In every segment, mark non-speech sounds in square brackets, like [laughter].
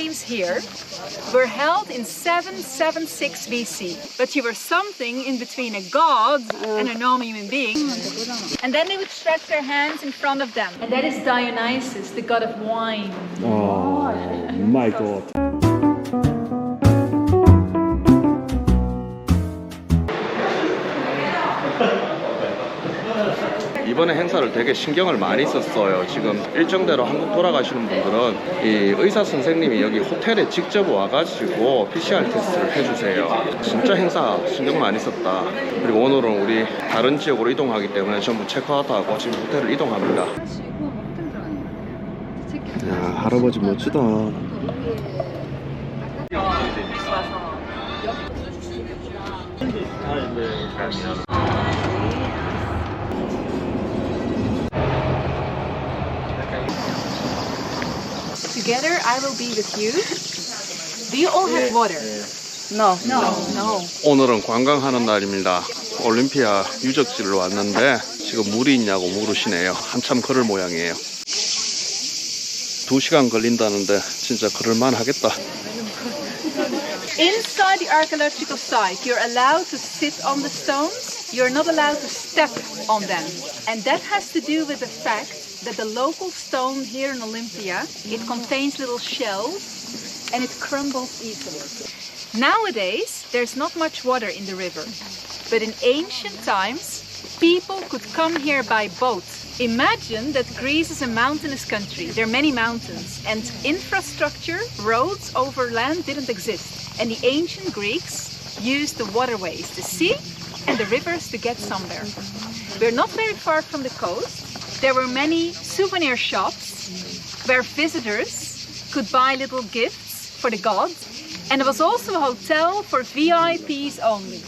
Games here were held in 776 BC. But you were something in between a god and a normal human being. And then they would stretch their hands in front of them. And that is Dionysus, the god of wine. Oh my god. 이번에 행사를 되게 신경을 많이 썼어요. 지금 일정대로 한국 돌아가시는 분들은 이 의사 선생님이 여기 호텔에 직접 와가지고 PCR 테스트를 해주세요. 진짜 행사 신경 많이 썼다. 그리고 오늘은 우리 다른 지역으로 이동하기 때문에 전부 체크아웃하고 지금 호텔을 이동합니다. 야 할아버지 멋지다. Together I will be with you. Do you all have water? No. No, no. 오늘은 관광하는 날입니다. 올림피아 유적지를 왔는데 지금 물이 있냐고 물으시네요. 한참 걸을 모양이에요. 두 시간 걸린다는데 진짜 걸을만 하겠다. Inside the archaeological site, you're allowed to sit on the stones. You're not allowed to step on them. And that has to do with the fact that the local stone here in Olympia, it contains little shells and it crumbles easily. Nowadays, there's not much water in the river. But in ancient times, people could come here by boat. Imagine that Greece is a mountainous country. There are many mountains, and infrastructure, roads over land didn't exist. And the ancient Greeks used the waterways, the sea and the rivers to get somewhere. We're not very far from the coast. There were many souvenir shops where visitors could buy little gifts for the gods. And there was also a hotel for VIPs only,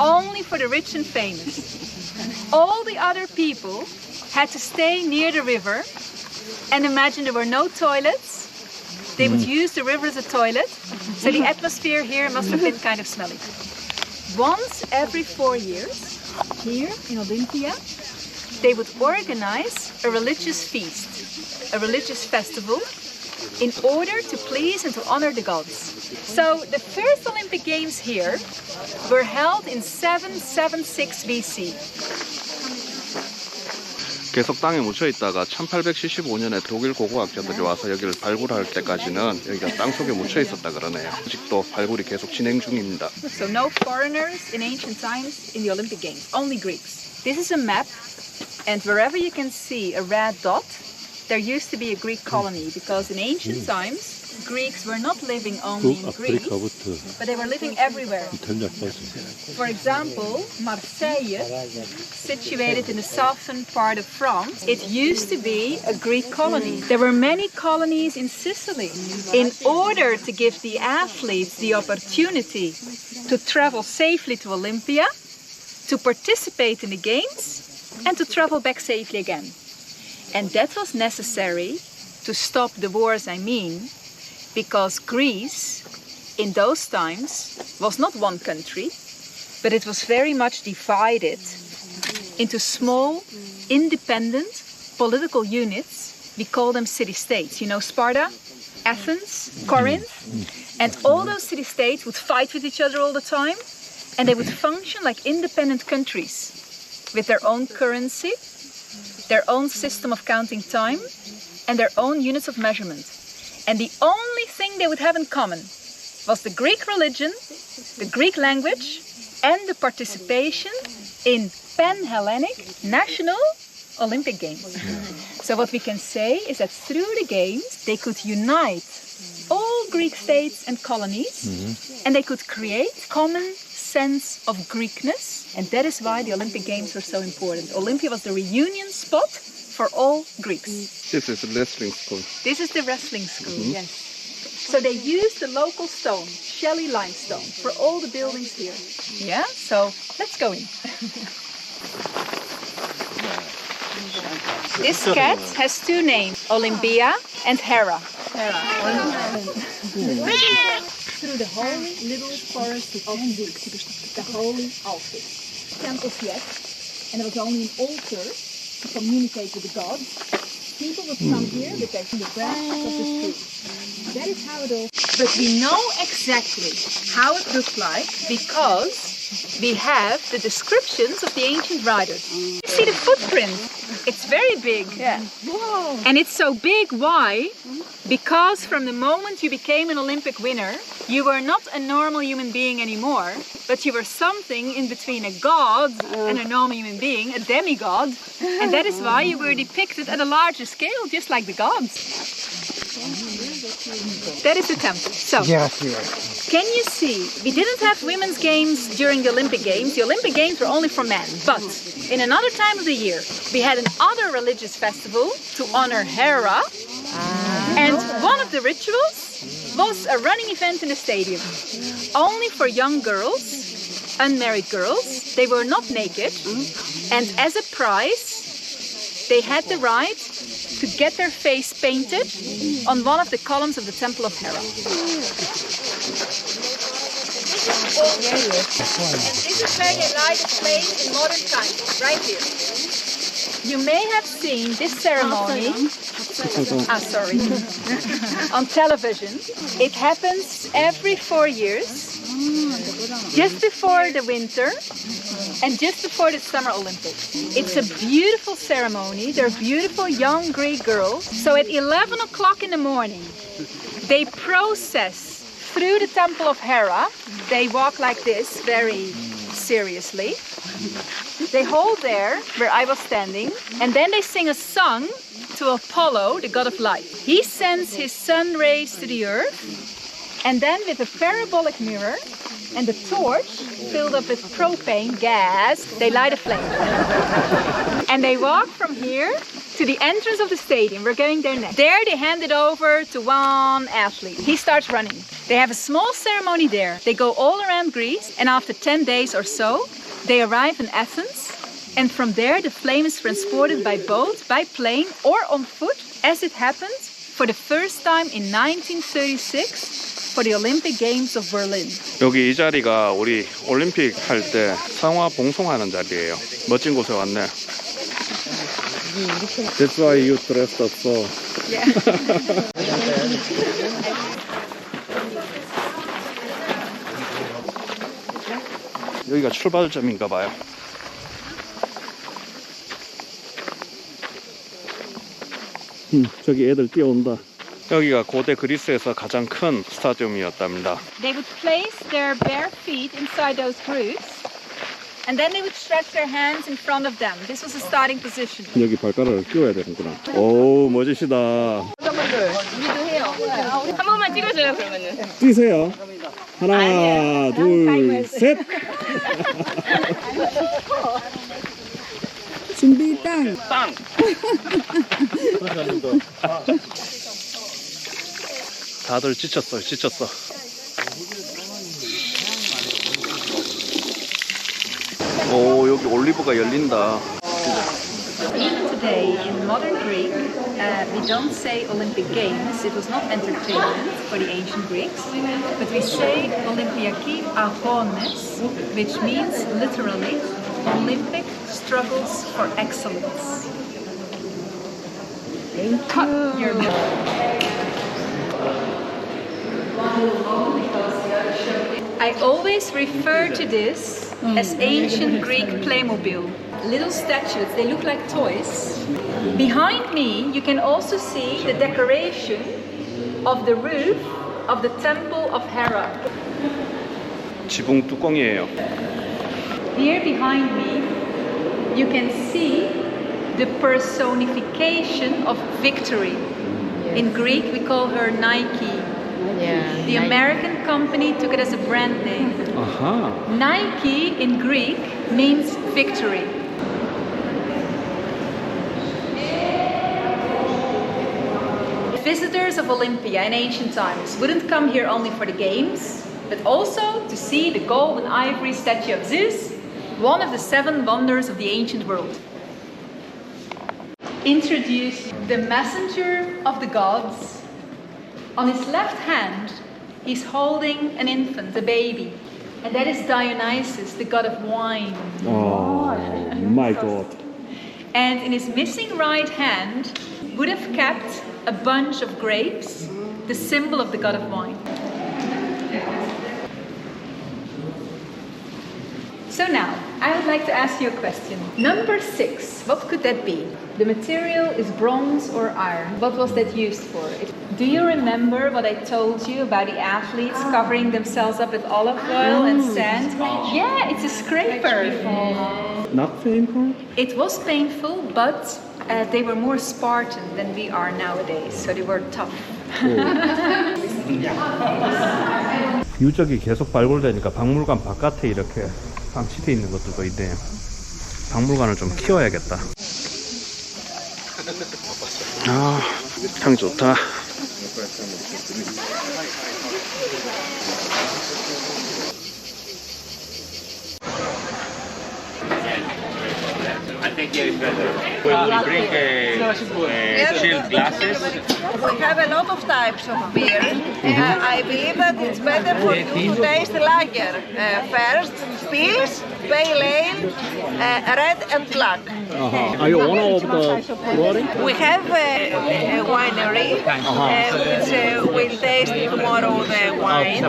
only for the rich and famous. All the other people had to stay near the river. And imagine there were no toilets. They would mm. use the river as a toilet. So the atmosphere here must have been kind of smelly. Once every four years, here in Olympia, they would organize a religious feast, a religious festival, in order to please and to honor the gods. So the first Olympic Games here were held in 776 BC. 계속 땅에 묻혀 있다가 1875년에 독일 고고학자들이 와서 여기를 발굴할 때까지는 여기가 땅 속에 묻혀 있었다 그러네요. 아직도 발굴이 계속 진행 중입니다. So no foreigners in ancient times in the Olympic Games, only Greeks. This is a map, and wherever you can see a red dot, there used to be a Greek colony because in ancient times, Greeks were not living only in Greece, but they were living everywhere. For example, Marseille, situated in the southern part of France, it used to be a Greek colony. There were many colonies in Sicily. In order to give the athletes the opportunity to travel safely to Olympia, to participate in the games, and to travel back safely again. And that was necessary to stop the wars, I mean, because Greece in those times was not one country, but it was very much divided into small, independent political units. We call them city states. You know, Sparta, Athens, Corinth. And all those city states would fight with each other all the time, and they would function like independent countries with their own currency, their own system of counting time, and their own units of measurement. And the only thing they would have in common was the Greek religion, the Greek language, and the participation in Pan Hellenic National Olympic Games. Hmm. So, what we can say is that through the Games, they could unite all Greek states and colonies, hmm. and they could create common sense of Greekness, and that is why the Olympic Games were so important. Olympia was the reunion spot for all Greeks. This is the wrestling school. This is the wrestling school, mm-hmm. yes. So they used the local stone, Shelly limestone, for all the buildings here. Yeah, so let's go in. [laughs] this cat has two names, Olympia and Hera. Through the holy little forest of Andik, the holy Alpes. Temples yet, and there was only an altar to communicate with the gods. People would come hmm. here with their the branches of the tree. That But we know exactly how it looked like because we have the descriptions of the ancient writers. You see the footprint? It's very big. Yeah. Whoa. And it's so big, why? Because from the moment you became an Olympic winner, you were not a normal human being anymore, but you were something in between a god and a normal human being, a demigod. And that is why you were depicted at a larger scale, just like the gods. That is the temple. So, can you see? We didn't have women's games during the Olympic Games. The Olympic Games were only for men. But in another time of the year, we had another religious festival to honor Hera. And one of the rituals was a running event in the stadium. Only for young girls, unmarried girls. They were not naked. And as a prize, they had the right to get their face painted on one of the columns of the Temple of Hera. This is where they light the flames in modern times, right here. You may have seen this ceremony. Ah, sorry. [laughs] on television. It happens every four years, just before the winter and just before the Summer Olympics. It's a beautiful ceremony. They're beautiful young Greek girls. So at 11 o'clock in the morning, they process through the temple of Hera. They walk like this very seriously. They hold there where I was standing, and then they sing a song to Apollo, the god of light. He sends his sun rays to the earth, and then with a parabolic mirror and a torch filled up with propane gas, they light a flame. [laughs] and they walk from here to the entrance of the stadium. We're going there next. There they hand it over to one athlete. He starts running. They have a small ceremony there. They go all around Greece, and after 10 days or so, they arrive in Athens. And from there, the flame is transported by boat, by plane, or on foot, as it happens for the first time in 1936 for the Olympic Games of Berlin. 여기 이 자리가 우리 올림픽 할 때 상화 봉송하는 자리예요. 멋진 곳에 왔네. That's why you dressed up so. [laughs] 여기가 출발점인가 봐요. 음, 저기 애들 뛰어온다. 여기가 고대 그리스에서 가장 큰 스타디움이었답니다. They would place their bare feet inside those grooves and then they would stretch their hands in front of them. This was the starting position. 여기 발가락을 끼워야 되는구나. 오, 멋지시다. 한 번만 찍어줘요 그러면은. 뛰세요. 하나, 둘, 셋. 준비 땅. 땅! 다들 지쳤어요, 지쳤어. 오, 여기 올리브가 열린다. Even today in modern Greek, uh, we don't say Olympic Games. It was not entertainment for the ancient Greeks, but we say Olympiaki Agones, which means literally Olympic struggles for excellence. Cut your I always refer to this as ancient Greek Playmobil. Little statues, they look like toys. Behind me, you can also see the decoration of the roof of the Temple of Hera. 지붕 뚜껑이에요. Here behind me, you can see the personification of victory. In Greek, we call her Nike. Yeah. The American company took it as a brand name. 아하. Nike in Greek means victory. Visitors of Olympia in ancient times wouldn't come here only for the games, but also to see the gold and ivory statue of Zeus, one of the seven wonders of the ancient world. Introduce the messenger of the gods. On his left hand, he's holding an infant, a baby, and that is Dionysus, the god of wine. Oh, [laughs] my God. And in his missing right hand would have kept a bunch of grapes the symbol of the god of wine. So now, I would like to ask you a question. Number six, what could that be? The material is bronze or iron. What was that used for? It- Do you remember what I told you about the athletes covering themselves up with olive oil and sand? Yeah, it's a scraper. Not painful? It was painful, but uh, they were more Spartan than we are nowadays, so they were tough. [laughs] [laughs] 유적이 계속 발굴되니까 박물관 바깥에 이렇게 방치돼 있는 것들도 있네요. 박물관을 좀 키워야겠다. 아, 향 좋다. We bring a chilled glasses. We have a lot of types of beer. Uh, I believe that it's better for you to taste lager uh, first, pils, pale ale, uh, red and black. Are you owner of the brewery? We have a, a winery uh, which uh, will taste tomorrow the wines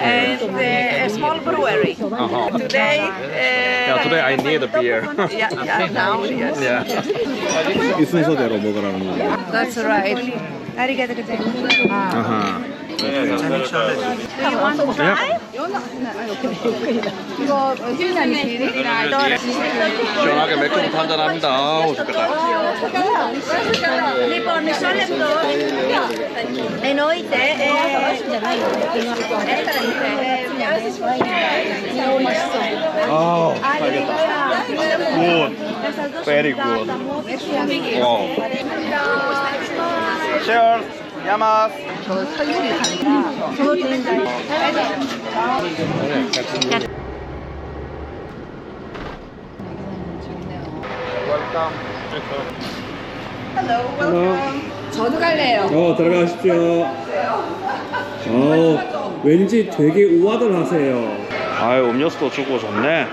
and uh, a small brewery. Today, uh, Yeah, today I need a beer. yeah, yeah, now, down yet. Yeah. 이 순서대로 먹으라는 거예요. That's right. 아리가도 고자이마스. 아하. Do you want to try? 이거 휴지는 시원하게 맥주부터 한잔 합니다. 아우 좋겠다. Mi pone solo en todo. En hoy te. 아, 알겠다. 굿. Very good. 와. Cheers. 야마스. 저도 갈래요. 어, 들어가십시오. 어, 왠지 되게 우아들 하세요. 아유, 음료수도 주고 좋네.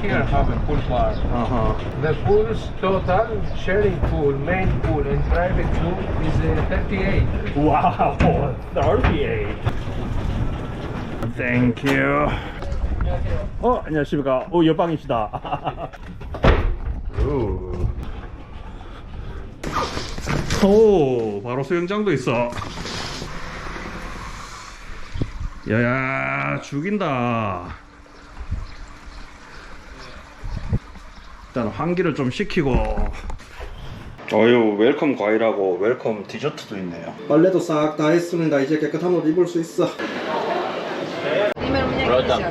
Here have a pool bar. 아하. The pools total sharing pool, main pool and private pool is uh, 38. 와우, 38. 땡큐. 어, 안녕하십니까. 오, 여방이시다. 오, 바로 수영장도 있어. 야야, 죽인다. 일단 환기를 좀 시키고. 어유, 웰컴 과일하고 웰컴 디저트도 있네요. 빨래도 싹 다 했습니다. 이제 깨끗한 옷 입을 수 있어.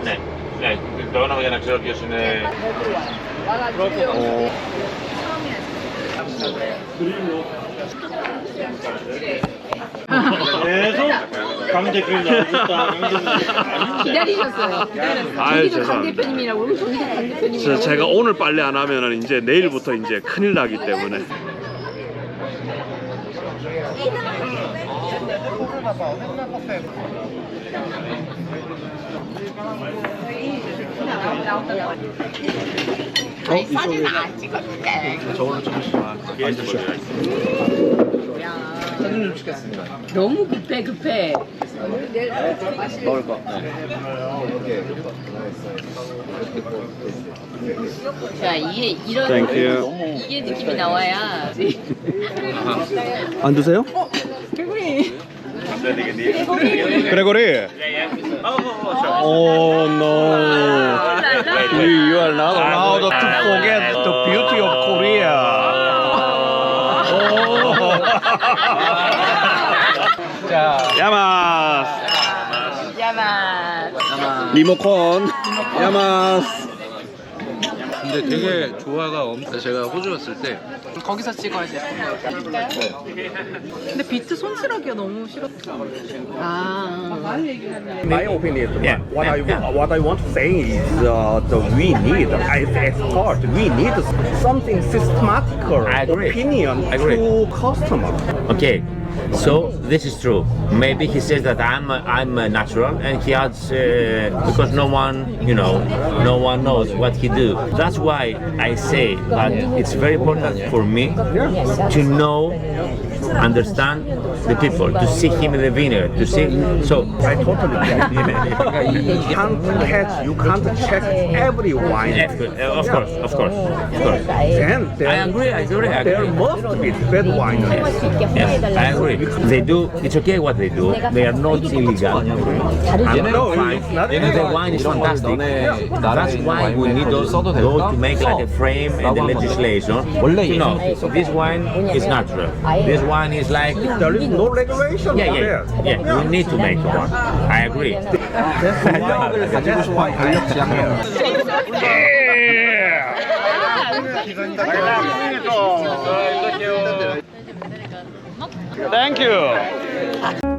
네. 네. 너나 그냥 저기 교수네. 계속 [laughs] 강 대표님 나오셨다. 기다리셨어요. 아유, 죄송합니다. 대표님이라고 우리 정기도 강 대표님. 저, 제가 오늘 빨래 안 하면은 이제 내일부터 이제 큰일 나기 때문에. 너무 급해 급해. 먹을 거. 자 이게 이런 땡큐. 이게 느낌이 나와야 안 드세요? 그레고리. Oh no. You are not allowed to forget the beauty of Korea. じゃあ。やま。やま。リモコン。やます。 근데 되게 조화가 엄청 제가 호주 갔을 때 거기서 찍어야 돼. 근데 비트 손실하기가 너무 싫어. 아. my opinion, what I what I want to say is uh, the we need as expert, we need something systematical opinion to customer. 오케이 So this is true. Maybe he says that I'm I'm uh, natural, and he adds uh, because no one, you know, no one knows what he do. That's why I say that it's very important for me to know, understand the people, to see him in the vineyard, to see. So I totally believe it. [laughs] You can't catch, you can't check every wine. Yes. Uh, of course, of course, of course. Then there, I agree. I agree. I there agree. must be bad wine. Yes, I agree. They do. It's okay what they do. They are not illegal. I'm No, fine. it's not The wine is fantastic. That's why we need those though to make like a frame and the legislation. You know, this wine is natural. This wine one is like there is no regulation. Yeah, yeah, yeah. yeah. We need to make one. I agree. That's why I am Yeah. Thank you.